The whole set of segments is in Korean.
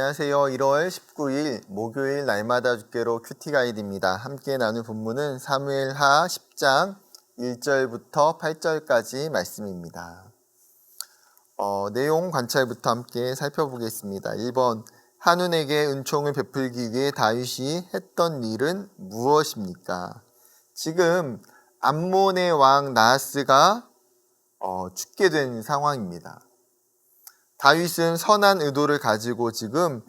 안녕하세요. 1월 19일 목요일 날마다 주께로 큐티 가이드입니다. 함께 나눌 본문은 사무엘하 10장 1절부터 8절까지 말씀입니다. 어, 내용 관찰부터 함께 살펴보겠습니다. 1번 한운에게 은총을 베풀기 위해 다윗이 했던 일은 무엇입니까? 지금 암몬의 왕 나하스가 어, 죽게 된 상황입니다. 다윗은 선한 의도를 가지고 지금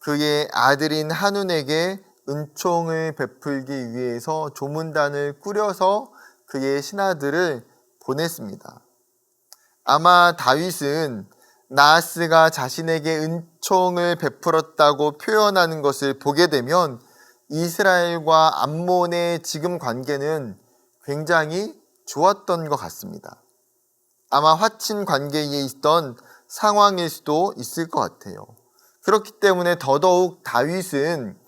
그의 아들인 한운에게 은총을 베풀기 위해서 조문단을 꾸려서 그의 신하들을 보냈습니다. 아마 다윗은 나하스가 자신에게 은총을 베풀었다고 표현하는 것을 보게 되면 이스라엘과 암몬의 지금 관계는 굉장히 좋았던 것 같습니다. 아마 화친 관계에 있던 상황일 수도 있을 것 같아요. 그렇기 때문에 더더욱 다윗은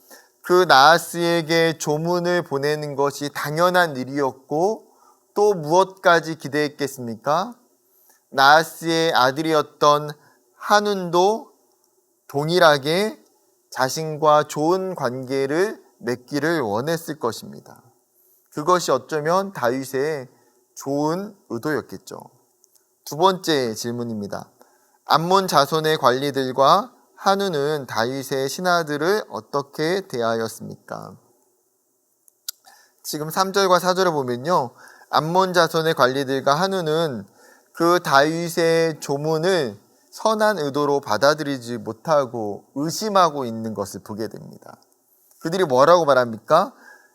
그 나하스에게 조문을 보내는 것이 당연한 일이었고 또 무엇까지 기대했겠습니까? 나하스의 아들이었던 한운도 동일하게 자신과 좋은 관계를 맺기를 원했을 것입니다. 그것이 어쩌면 다윗의 좋은 의도였겠죠. 두 번째 질문입니다. 암몬 자손의 관리들과 한우는 다윗의 신하들을 어떻게 대하였습니까? 지금 3절과 4절을 보면요. 암몬 자손의 관리들과 한우는 그 다윗의 조문을 선한 의도로 받아들이지 못하고 의심하고 있는 것을 보게 됩니다. 그들이 뭐라고 말합니까?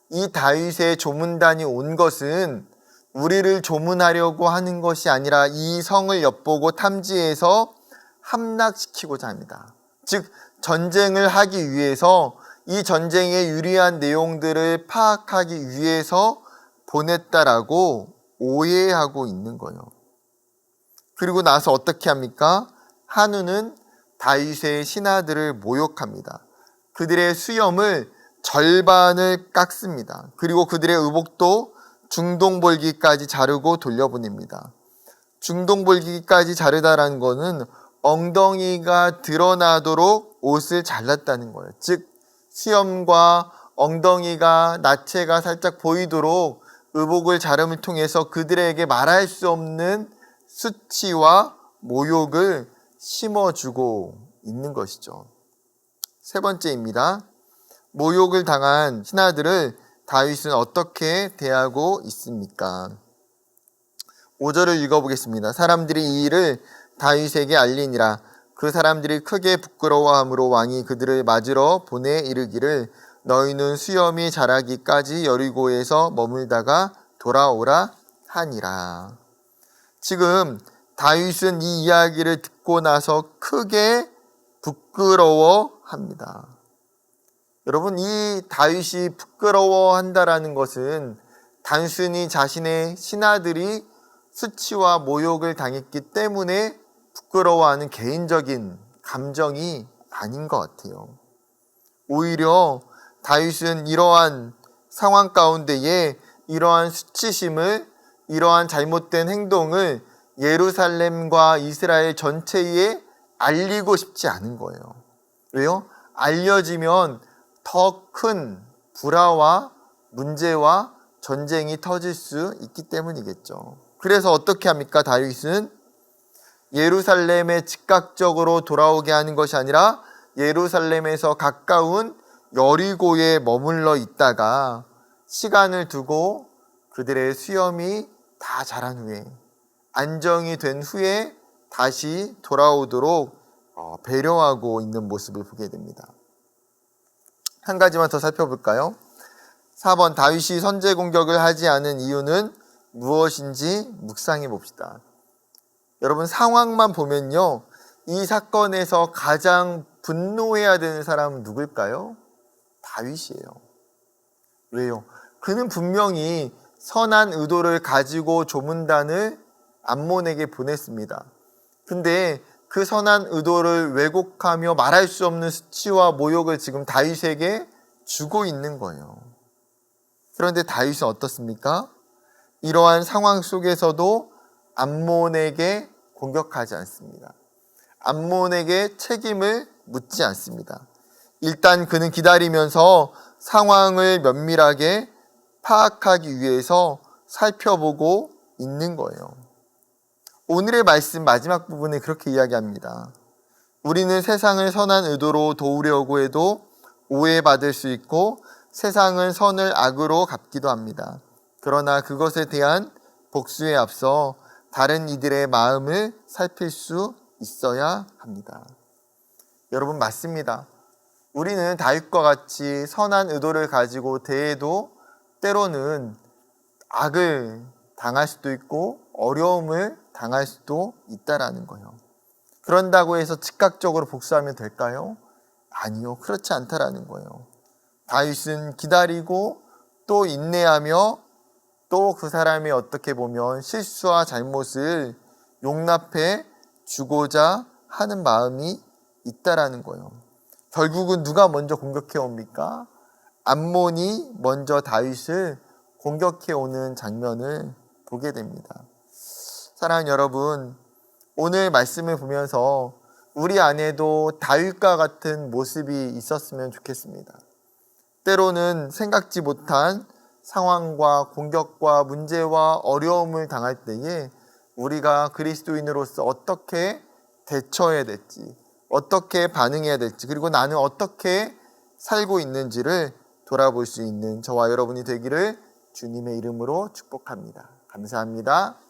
이 다윗의 조문단이 온 것은 우리를 조문하려고 하는 것이 아니라 이 성을 엿보고 탐지해서 함락시키고자 합니다. 즉, 전쟁을 하기 위해서 이 전쟁의 유리한 내용들을 파악하기 위해서 보냈다라고 오해하고 있는 거예요. 그리고 나서 어떻게 합니까? 한우는 다윗의 신하들을 모욕합니다. 그들의 수염을 절반을 깎습니다. 그리고 그들의 의복도 중동볼기까지 자르고 돌려보냅니다. 중동볼기까지 자르다라는 것은 엉덩이가 드러나도록 옷을 잘랐다는 거예요. 즉, 수염과 엉덩이가 나체가 살짝 보이도록 의복을 자름을 통해서 그들에게 말할 수 없는 수치와 모욕을 심어주고 있는 것이죠. 세 번째입니다. 모욕을 당한 신하들을 다윗은 어떻게 대하고 있습니까? 5절을 읽어보겠습니다. 사람들이 이 일을 다윗에게 알리니라. 그 사람들이 크게 부끄러워함으로 왕이 그들을 맞으러 보내 이르기를 너희는 수염이 자라기까지 여리고에서 머물다가 돌아오라 하니라. 지금 다윗은 이 이야기를 듣고 나서 크게 부끄러워합니다. 여러분 이 다윗이 부끄러워한다라는 것은 단순히 자신의 신하들이 수치와 모욕을 당했기 때문에 부끄러워하는 개인적인 감정이 아닌 것 같아요. 오히려 다윗은 이러한 상황 가운데에 이러한 수치심을 이러한 잘못된 행동을 예루살렘과 이스라엘 전체에 알리고 싶지 않은 거예요. 왜요? 알려지면 더 큰 불화와 문제와 전쟁이 터질 수 있기 때문이겠죠. 그래서 어떻게 합니까? 다윗은 예루살렘에 즉각적으로 돌아오게 하는 것이 아니라 예루살렘에서 가까운 여리고에 머물러 있다가 시간을 두고 그들의 수염이 다 자란 후에 안정이 된 후에 다시 돌아오도록 어, 배려하고 있는 모습을 보게 됩니다. 한 가지만 더 살펴볼까요? 4번 다윗이 선제 공격을 하지 않은 이유는 무엇인지 묵상해 봅시다. 여러분 상황만 보면요. 이 사건에서 가장 분노해야 되는 사람은 누굴까요? 다윗이에요. 왜요? 그는 분명히 선한 의도를 가지고 조문단을 암몬에게 보냈습니다. 근데 그 선한 의도를 왜곡하며 말할 수 없는 수치와 모욕을 지금 다윗에게 주고 있는 거예요. 그런데 다윗은 어떻습니까? 이러한 상황 속에서도 암몬에게 공격하지 않습니다. 암몬에게 책임을 묻지 않습니다. 일단 그는 기다리면서 상황을 면밀하게 파악하기 위해서 살펴보고 있는 거예요. 오늘의 말씀 마지막 부분에 그렇게 이야기합니다. 우리는 세상을 선한 의도로 도우려고 해도 오해받을 수 있고 세상은 선을 악으로 갚기도 합니다. 그러나 그것에 대한 복수에 앞서 다른 이들의 마음을 살필 수 있어야 합니다. 여러분 맞습니다. 우리는 다윗과 같이 선한 의도를 가지고 대해도 때로는 악을 당할 수도 있고 어려움을 당할 수도 있다라는 거예요. 그런다고 해서 즉각적으로 복수하면 될까요? 아니요. 그렇지 않다라는 거예요. 다윗은 기다리고 또 인내하며 또 그 사람이 어떻게 보면 실수와 잘못을 용납해 주고자 하는 마음이 있다라는 거예요. 결국은 누가 먼저 공격해 옵니까? 암몬이 먼저 다윗을 공격해 오는 장면을 보게 됩니다. 사랑하는 여러분, 오늘 말씀을 보면서 우리 안에도 다윗과 같은 모습이 있었으면 좋겠습니다. 때로는 생각지 못한 상황과 공격과 문제와 어려움을 당할 때에 우리가 그리스도인으로서 어떻게 대처해야 될지, 어떻게 반응해야 될지, 그리고 나는 어떻게 살고 있는지를 돌아볼 수 있는 저와 여러분이 되기를 주님의 이름으로 축복합니다. 감사합니다.